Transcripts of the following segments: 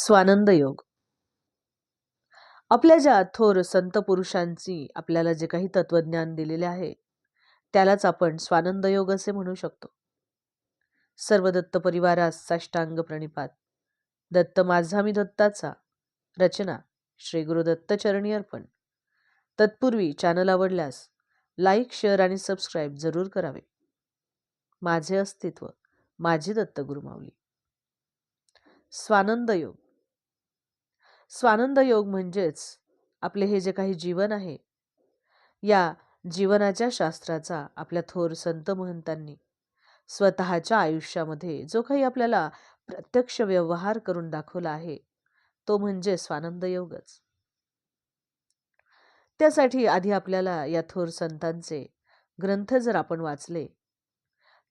स्वानंद योग. आपल्या ज्या थोर संत पुरुषांची आपल्याला जे काही तत्वज्ञान दिलेले आहे त्यालाच आपण स्वानंद योग असे म्हणू शकतो. सर्व दत्त परिवारास साष्टांग प्रणिपात. दत्त माझा मी दत्ताचा. रचना श्री गुरुदत्त चरणी अर्पण. तत्पूर्वी चॅनल आवडल्यास लाईक शेअर आणि सबस्क्राईब जरूर करावे. माझे अस्तित्व माझी दत्त गुरुमावली स्वानंद योग. स्वानंद योग म्हणजेच आपले हे जे काही जीवन आहे या जीवनाच्या शास्त्राचा आपल्या थोर संत महंतांनी स्वतःच्या आयुष्यामध्ये जो काही आपल्याला प्रत्यक्ष व्यवहार करून दाखवला आहे तो म्हणजे स्वानंद योगच. त्यासाठी आधी आपल्याला या थोर संतांचे ग्रंथ जर आपण वाचले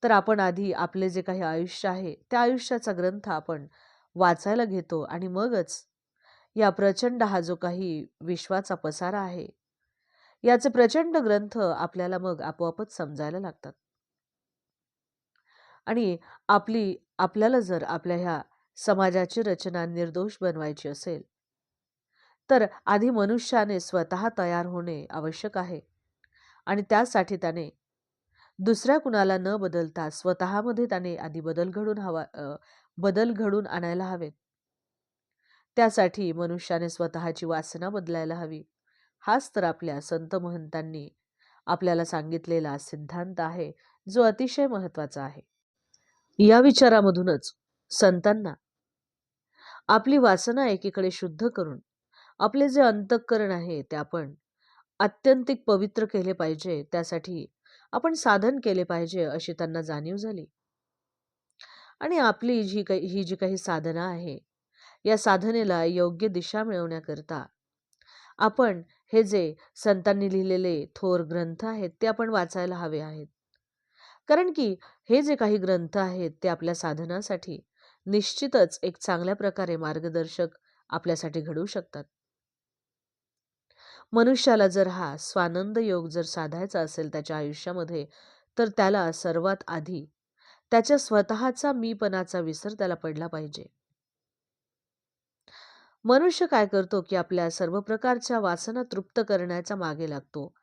तर आपण आधी आपले जे काही आयुष्य आहे त्या आयुष्याचा ग्रंथ आपण वाचायला घेतो आणि मगच या प्रचंड हा जो काही विश्वाचा पसारा आहे. याचे प्रचंड ग्रंथ आपल्याला मग आपोआपच समजायला लागतात. आणि आपली आपल्याला जर आपल्या ह्या समाजाची रचना निर्दोष बनवायची असेल तर आधी मनुष्याने स्वतः तयार होणे आवश्यक आहे. आणि त्यासाठी त्याने दुसऱ्या कुणाला न बदलता स्वतःमध्ये त्याने आधी बदल घडून हवा बदल घडून आणायला हवेत. त्यासाठी मनुष्याने स्वतःची वासना बदलायला हवी. हाच तर आपल्या संत महंतांनी आपल्याला सांगितलेला सिद्धांत आहे जो अतिशय महत्त्वाचा आहे. या विचारामधूनच संतांना आपली वासना एकीकडे शुद्ध करून आपले जे अंतःकरण आहे ते आपण अत्यंतिक पवित्र केले पाहिजे त्यासाठी आपण साधन केले पाहिजे अशी त्यांना जाणीव झाली. आणि आपली जी काही ही जी काही साधना आहे या साधनेला योग्य दिशा मिळवण्याकरता. आपण हे जे संतांनी लिहिलेले थोर ग्रंथ आहेत ते आपण वाचायला हवे आहेत. कारण की हे जे काही ग्रंथ आहेत ते आपल्या साधनासाठी निश्चितच एक चांगल्या प्रकारे मार्गदर्शक आपल्यासाठी घडू शकतात. मनुष्याला जर हा स्वानंद योग जर साधायचा असेल त्याच्या आयुष्यामध्ये तर त्याला सर्वात आधी त्याच्या स्वतःचा मीपणाचा विसर त्याला पडला पाहिजे. मनुष्य काय करतो की आपल्या सर्व प्रकारच्या वासना तृप्त करण्याच्या मागे लागतो.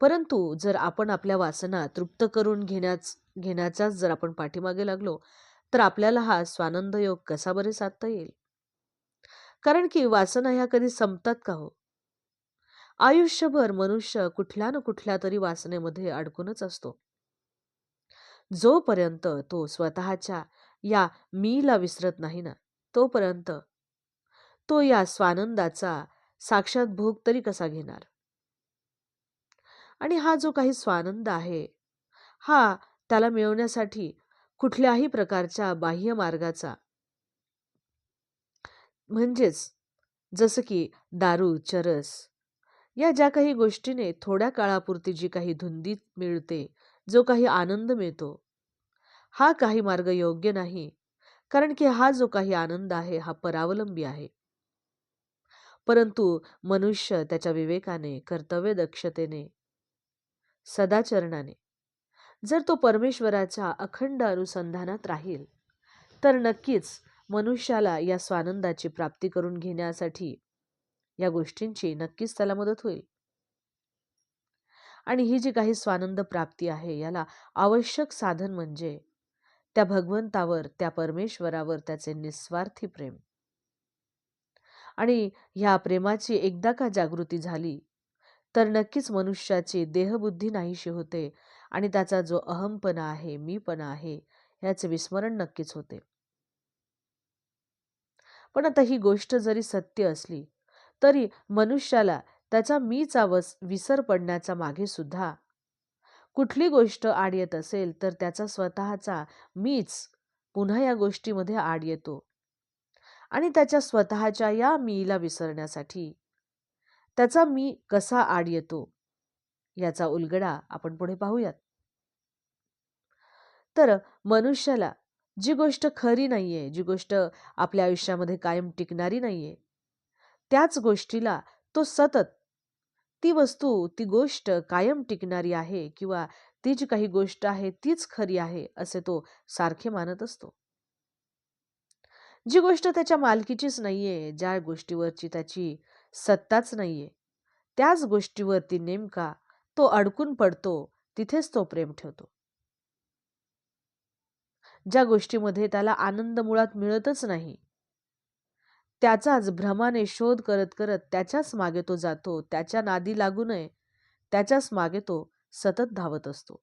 परंतु जर आपण आपल्या वासना तृप्त करून घेण्याच घेण्याचाच जर आपण पाठीमागे लागलो तर आपल्याला हा स्वानंद योग कसा बरे साधता येईल? कारण की वासना ह्या कधी संपतात का हो? आयुष्यभर मनुष्य कुठल्या ना कुठल्या तरी वासनेमध्ये अडकूनच असतो. जोपर्यंत तो स्वतःच्या या मीला विसरत नाही ना तोपर्यंत तो या स्वानंदाचा साक्षात भोग तरी कसा घेणार? आणि हा जो काही स्वानंद आहे हा त्याला मिळवण्यासाठी कुठल्याही प्रकारच्या बाह्य मार्गाचा म्हणजेच जसं की दारू चरस या ज्या काही गोष्टीने थोड्या काळापुरती जी काही धुंदी मिळते जो काही आनंद मिळतो हा काही मार्ग योग्य नाही कारण की हा जो काही आनंद आहे हा परावलंबी आहे. परंतु मनुष्य त्याच्या विवेकाने कर्तव्य दक्षतेने सदाचरणाने. जर तो परमेश्वराच्या अखंड अनुसंधानात राहील तर नक्कीच मनुष्याला या स्वानंदाची प्राप्ती करून घेण्यासाठी या गोष्टींची नक्कीच त्याला मदत होईल. आणि ही जी काही स्वानंद प्राप्ती आहे याला आवश्यक साधन म्हणजे त्या भगवंतावर त्या परमेश्वरावर त्याचे निस्वार्थी प्रेम. आणि ह्या प्रेमाची एकदा का जागृती झाली तर नक्कीच मनुष्याची देहबुद्धी नाहीशी होते आणि त्याचा जो अहमपणा आहे मीपणा आहे याचे विस्मरण नक्कीच होते. पण आता ही गोष्ट जरी सत्य असली तरी मनुष्याला त्याचा मीचा वस विसर पडण्याचा मागे सुद्धा कुठली गोष्ट आड येत असेल तर त्याचा स्वतःचा मीच पुन्हा या गोष्टीमध्ये आड येतो. आणि त्याच्या स्वतःच्या या मीला विसरण्यासाठी. त्याचा मी कसा आड येतो? याचा उलगडा आपण पुढे पाहूयात. तर मनुष्याला जी गोष्ट खरी नाहीये जी गोष्ट आपल्या आयुष्यामध्ये कायम टिकणारी नाहीये त्याच गोष्टीला तो सतत ती वस्तू ती गोष्ट कायम टिकणारी आहे किंवा ती जी काही गोष्ट आहे तीच खरी आहे असे तो सारखे मानत असतो. जी गोष्ट त्याच्या मालकीचीच नाहीये, ज्या गोष्टीवरची त्याची सत्ताच नाहीये, त्याच गोष्टीवरती नेमका तो अडकून पडतो, तिथेच तो प्रेम ठेवतो. ज्या गोष्टीमध्ये त्याला आनंद मुळात मिळतच नाही, त्याचाच भ्रमाने शोध करत करत त्याच्याच मागे तो जातो, त्याच्या नादी लागू नये त्याच्याच मागे तो सतत धावत असतो.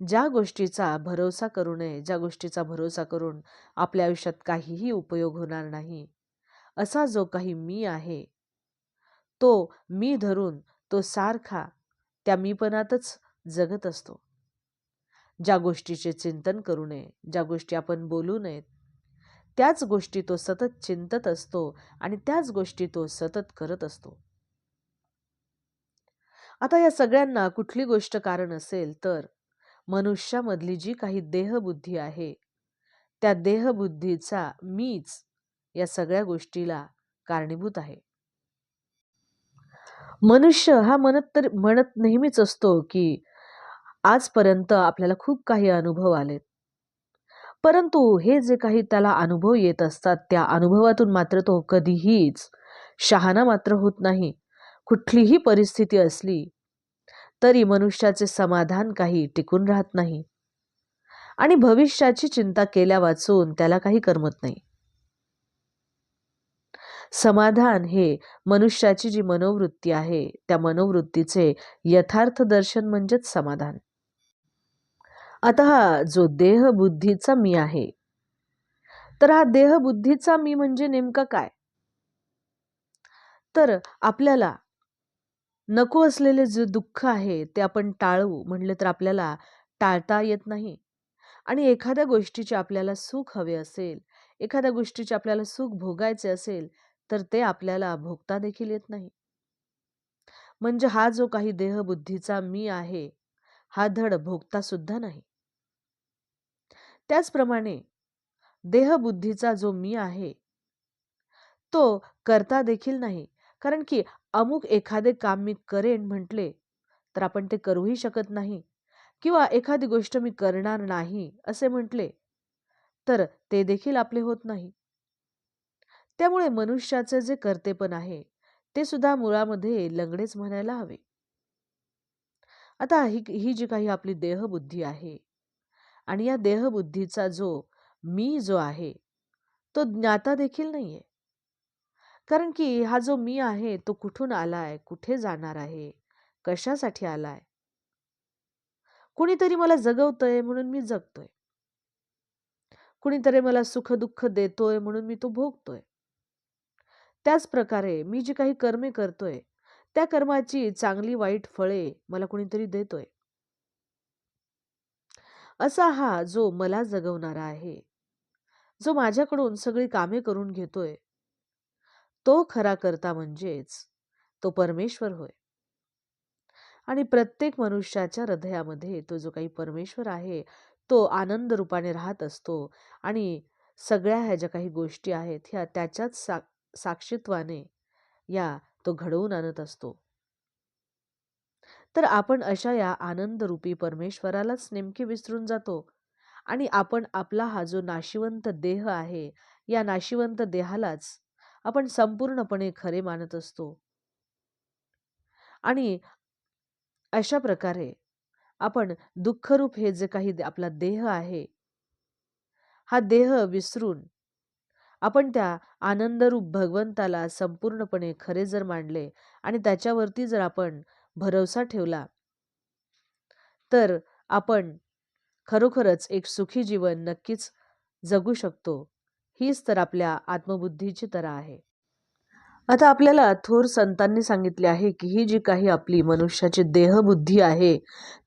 ज्या गोष्टीचा भरोसा करू नये, ज्या गोष्टीचा भरोसा करून आपल्या आयुष्यात काहीही उपयोग होणार नाही, असा जो काही मी आहे, तो मी धरून तो सारखा त्या मीपणातच जगत असतो. ज्या गोष्टीचे चिंतन करू नये, ज्या गोष्टी आपण बोलू नयेत, त्याच गोष्टी तो सतत चिंतत असतो आणि त्याच गोष्टी तो सतत करत असतो. आता या सगळ्यांना कुठली गोष्ट कारण असेल तर मनुष्यामधली जी काही देहबुद्धी आहे, त्या देहबुद्धीचा मीच या सगळ्या गोष्टीला कारणीभूत आहे. मनुष्य हा म्हणत तर म्हणत नेहमीच असतो, की आजपर्यंत आपल्याला खूप काही अनुभव आलेत. परंतु हे जे काही त्याला अनुभव येत असतात, त्या अनुभवातून मात्र तो कधीहीच शहाणा मात्र होत नाही. कुठलीही परिस्थिती असली, तरी मनुष्याचे समाधान काही टिकून राहत नाही आणि भविष्याची चिंता केल्या वाचून त्याला काही करमत नाही. समाधान हे मनुष्याची जी मनोवृत्ती आहे, त्या मनोवृत्तीचे यथार्थ दर्शन म्हणजेच समाधान. आता हा जो देहबुद्धीचा मी आहे, तर हा देहबुद्धीचा मी म्हणजे नेमका काय? तर आपल्याला नको असलेले जे दुःख आहे ते आपण टाळू म्हणले तर आपल्याला टाळता येत नाही आणि एखाद्या गोष्टीचे आपल्याला सुख हवे असेल, एखाद्या गोष्टीचे आपल्याला सुख भोगायचे असेल, तर ते आपल्याला भोगता देखील येत नाही. म्हणजे हा जो काही देहबुद्धीचा मी आहे, हा धड भोगता सुद्धा नाही. त्याचप्रमाणे देहबुद्धीचा जो मी आहे, तो करता देखील नाही. कारण की अमुक एखादे काम मी करेन म्हटले, तर आपण ते करूही शकत नाही किंवा एखादी गोष्ट मी करणार नाही असे म्हटले, तर ते देखील आपले होत नाही. त्यामुळे मनुष्याचे जे कर्तेपण आहे, ते सुद्धा मुळामध्ये लंगडेच म्हणायला हवे. आता ही ही जी काही आपली देहबुद्धी आहे आणि या देहबुद्धीचा जो मी जो आहे, तो ज्ञाता देखील नाहीये. कारण की हा जो मी आहे, तो कुठून आलाय, कुठे जाणार आहे, कशासाठी आलाय? कुणीतरी मला जगवतंय म्हणून मी जगतोय. कुणीतरी मला सुख-दुःख देतोय म्हणून मी तो भोगतोय. त्याच प्रकारे मी जी काही कर्मे करतोय, त्या कर्माची चांगली वाईट फळे मला कुणीतरी देतोय. असा हा जो मला जगवणारा आहे, जो माझ्याकडून सगळी कामे करून घेतोय, तो खरा करता म्हणजेच तो परमेश्वर होय. आणि प्रत्येक मनुष्याच्या हृदयामध्ये तो जो काही परमेश्वर आहे, तो आनंद रूपाने राहत असतो आणि सगळ्या ह्या ज्या काही गोष्टी आहेत, ह्या त्याच्याच सा साक्षित्वाने या तो घडवून आणत असतो. तर आपण अशा या आनंदरूपी परमेश्वरालाच नेमके विसरून जातो आणि आपण आपला हा जो नाशिवंत देह आहे, या नाशिवंत देहालाच आपण संपूर्णपणे खरे मानत असतो. आणि अशा प्रकारे आपण दुःखरूप हे जे काही आपला देह आहे, हा देह विसरून आपण त्या आनंदरूप भगवंताला संपूर्णपणे खरे जर मांडले आणि त्याच्यावरती जर आपण भरोसा ठेवला, तर आपण खरोखरच एक सुखी जीवन नक्कीच जगू शकतो. हीच तर आपल्या आत्मबुद्धीची तरा आहे. आता आपल्याला थोर संतांनी सांगितले आहे, की ही जी काही आपली मनुष्याची देहबुद्धी आहे,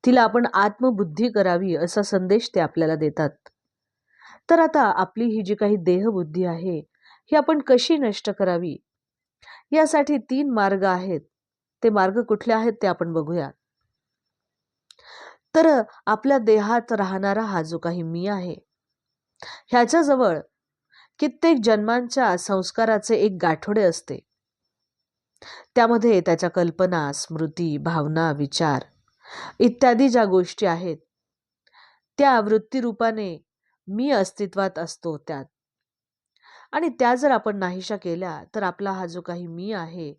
तिला आपण आत्मबुद्धी करावी असा संदेश ते आपल्याला देतात. तर आता आपली ही जी काही देहबुद्धी आहे, ही आपण कशी नष्ट करावी? यासाठी तीन मार्ग आहेत. ते मार्ग कुठले आहेत ते आपण बघूया. तर आपल्या देहात राहणारा हा जो काही मी आहे, ह्याच्याजवळ कित्येक जन्मांच्या संस्काराचे एक गाठोडे असते. त्यामध्ये त्याच्या कल्पना, स्मृती, भावना, विचार इत्यादी ज्या गोष्टी आहेत, त्या वृत्तीरूपाने मी अस्तित्वात असतो त्यात आणि त्या जर आपण नाहीशा केल्या तर आपला हा जो काही मी आहे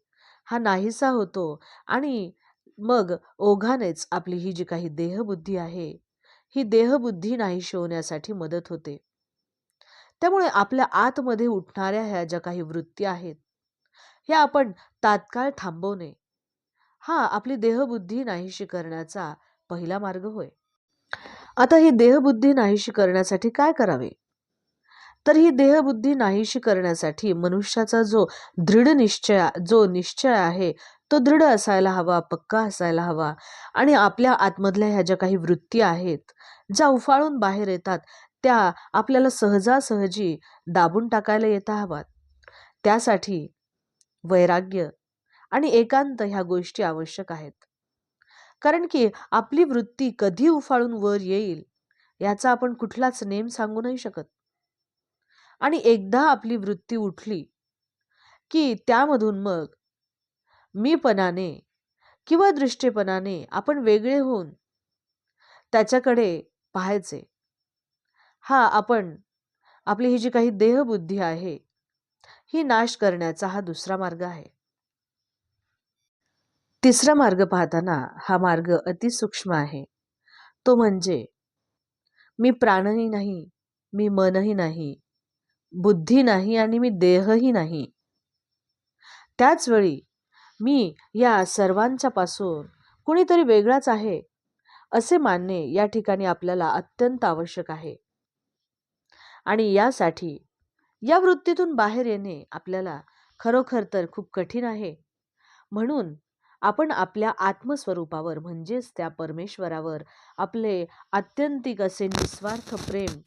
हा नाहीसा होतो आणि मग ओघानेच आपली ही जी काही देहबुद्धी आहे ही देहबुद्धी नाहीशी होण्यासाठी मदत होते त्यामुळे आपल्या आतमध्ये उठणाऱ्या ह्या ज्या काही वृत्ती आहेत ह्या आपण तात्काळ थांबवणे. हा आपली देहबुद्धी नाहीशी करण्याचा पहिला मार्ग होय. आता ही देहबुद्धी नाहीशी करण्यासाठी काय करावे? तर ही देहबुद्धी नाहीशी करण्यासाठी मनुष्याचा जो दृढ निश्चय जो निश्चय आहे तो दृढ असायला हवा पक्का असायला हवा. आणि आपल्या आतमधल्या ह्या ज्या काही वृत्ती आहेत ज्या उफाळून बाहेर येतात त्या आपल्याला सहजासहजी दाबून टाकायला येता हवात त्यासाठी वैराग्य आणि एकांत ह्या गोष्टी आवश्यक आहेत. कारण की आपली वृत्ती कधी उफाळून वर येईल याचा आपण कुठलाच नेम सांगू नाही शकत. आणि एकदा आपली वृत्ती उठली की त्यामधून मग मीपणाने किंवा दृष्टीपणाने आपण वेगळे होऊन त्याच्याकडे पाहायचे. हा आपण आपली ही जी काही देहबुद्धी आहे ही नाश करण्याचा हा दुसरा मार्ग आहे. तिसरा मार्ग पाहताना हा मार्ग अतिसूक्ष्म आहे. तो म्हणजे मी प्राणही नाही मी मनही नाही बुद्धी नाही आणि मी देहही नाही. त्याचवेळी मी या सर्वांच्या पासून कुणीतरी वेगळाच आहे असे मानणे या ठिकाणी आपल्याला अत्यंत आवश्यक आहे. आणि यासाठी या वृत्तीतून बाहेर येणे आपल्याला खरोखर तर खूप कठीण आहे. म्हणून आपण आपल्या आत्मस्वरूपावर म्हणजेच त्या परमेश्वरावर आपले आत्यंतिक असे निस्वार्थ प्रेम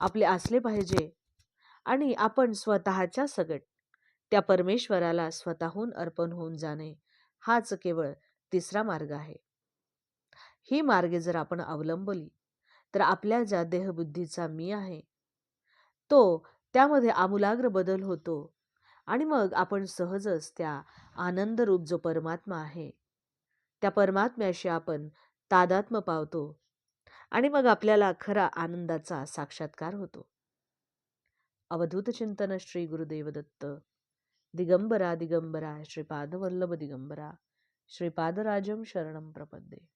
आपले असले पाहिजे आणि आपण स्वतःच्या सगट त्या परमेश्वराला स्वतःहून अर्पण होऊन जाणे हाच केवळ तिसरा मार्ग आहे. ही मार्गे जर आपण अवलंबली तर आपल्या ज्या देहबुद्धीचा मी आहे तो त्यामध्ये आमूलाग्र बदल होतो. आणि मग आपण सहजच त्या आनंदरूप जो परमात्मा आहे त्या परमात्म्याशी आपण तादात्म पावतो आणि मग आपल्याला खरा आनंदाचा साक्षात्कार होतो. अवधूत चिंतन श्री गुरुदेव दत्त दिगंबरा दिगंबरा श्रीपादवल्लभ दिगंबरा श्रीपादराजम शरणम प्रपद्ये.